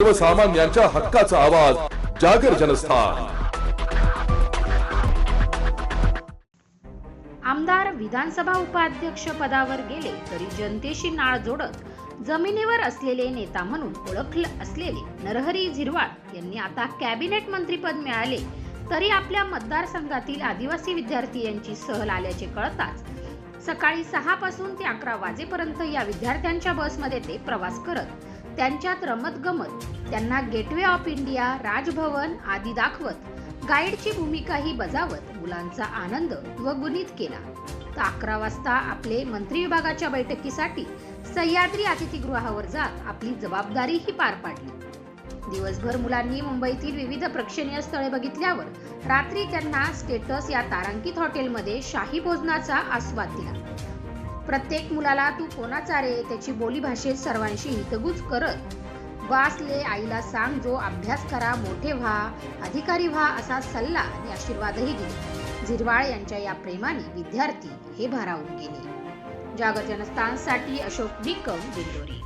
सर्वसामान्यांच्या हक्काचा आवाज जागर जनस्थान. आमदार विधानसभा उपाध्यक्ष पदावर गेले तरी जनतेशी नाळ जोडत जमिनीवर असलेले नेता म्हणून ओळखलं असलेले नरहरी झिरवाळ यांनी आता कॅबिनेट मंत्रीपद मिळाले तरी आपल्या मतदारसंघातील आदिवासी विद्यार्थी यांची सहल आल्याचे कळताच सकाळी सहा पासून ते अकरा वाजेपर्यंत या विद्यार्थ्यांच्या बसमध्ये ते प्रवास करत त्यांच्यात रमत गमत त्यांना गेटवे ऑफ इंडिया राजभवन आदी दाखवत. गाईडची भूमिकाही बजावत मुलांचा आनंद व गुणित केला. तर अकरा वाजता आपले मंत्री विभागाच्या बैठकीसाठी सह्याद्री अतिथीगृहावर जात आपली जबाबदारीही पार पाडली. दिवसभर मुलांनी मुंबईतील विविध प्रेक्षणीय स्थळे बघितल्यावर रात्री त्यांना स्टेटस या तारांकित हॉटेलमध्ये शाही भोजनाचा आस्वाद दिला. प्रत्येक मुलाला तू कोणाचा रे? त्याची बोलीभाषेत सर्वांशी हितगुज करत. वासले आईला सांग जो अभ्यास करा मोठे व्हा अधिकारी व्हा असा सल्ला आणि आशीर्वादही दिले. झिरवाळ यांच्या या प्रेमाने विद्यार्थी हे भारावून गेले. जागर जनस्थानसाठी अशोक निकम दिंडोरी